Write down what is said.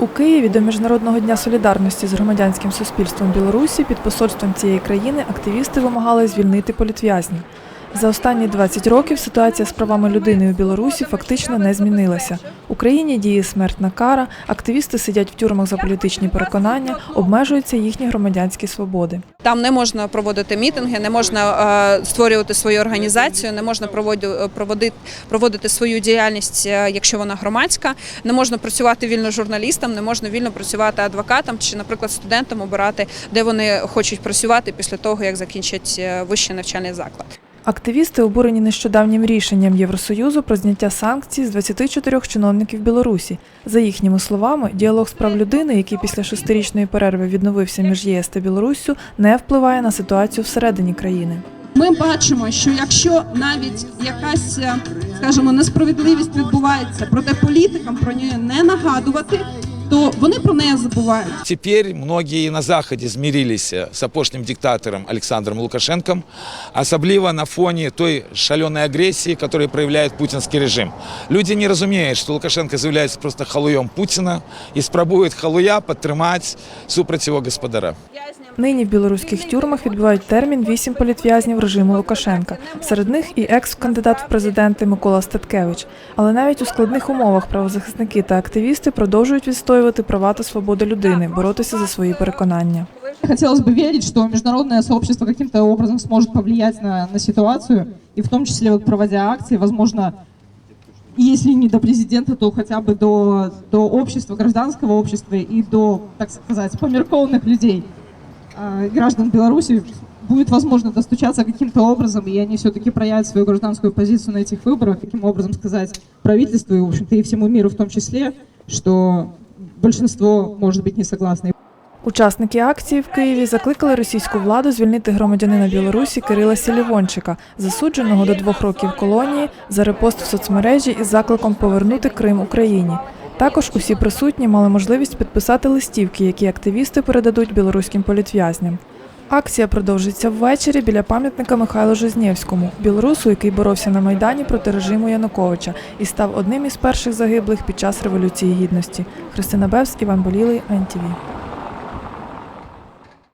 У Києві до Міжнародного дня солідарності з громадянським суспільством Білорусі під посольством цієї країни активісти вимагали звільнити політв'язнів. За останні 20 років ситуація з правами людини у Білорусі фактично не змінилася. Україні діє смертна кара, активісти сидять в тюрмах за політичні переконання, обмежуються їхні громадянські свободи. Там не можна проводити мітинги, не можна е, створювати свою організацію, не можна проводу- проводити, проводити свою діяльність, е, якщо вона громадська, не можна працювати вільно журналістам, не можна вільно працювати адвокатам чи, наприклад, студентам обирати, де вони хочуть працювати після того, як закінчать е, вищий навчальний заклад. Активісти обурені нещодавнім рішенням Євросоюзу про зняття санкцій з 24 чиновників Білорусі. За їхніми словами, діалог з прав людини, який після шестирічної перерви відновився між ЄС та Білоруссю, не впливає на ситуацію всередині країни. Ми бачимо, що якщо навіть якась, е, скажімо, несправедливість відбувається, проте політикам про неї не нагадувати, то вони про неї забувають. Теперь многие на Заходе змирились с опошнім диктатором Александром Лукашенком, особливо на фоне той шаленої агресії, которую проявляет путинский режим. Люди не разумеют, что Лукашенко является просто халуем Путина и спробует халуя подтримать супроти його господара. Нині в білоруських тюрмах відбувають термін вісім політв'язнів режиму Лукашенка. Серед них і екс-кандидат в президенти Микола Статкевич. Але навіть у складних умовах правозахисники та активісти продовжують відстоювати права та свободи людини, боротися за свої переконання. Хотелось бы верить, что международное сообщество каким-то образом сможет повлиять на, на ситуацию, и в том числе вот проводя акции, возможно, если не до президента, то хотя бы до, до общества, гражданского общества и до, так сказать, померкованных людей, э, граждан Беларуси, будет возможно достучаться каким-то образом, и они все-таки проявят свою гражданскую позицию на этих выборах, таким образом сказать правительству и, в общем-то, и всему миру в том числе, что большинство может быть не согласны. Учасники акції в Києві закликали російську владу звільнити громадянина Білорусі Кирила Сілівончика, засудженого до двох років колонії за репост в соцмережі із закликом повернути Крим Україні. Також усі присутні мали можливість підписати листівки, які активісти передадуть білоруським політв'язням. Акція продовжиться ввечері біля пам'ятника Михайлу Жизнєвському, білорусу, який боровся на майдані проти режиму Януковича і став одним із перших загиблих під час революції гідності. Христина Бевс, Іван Болілий, НТВ.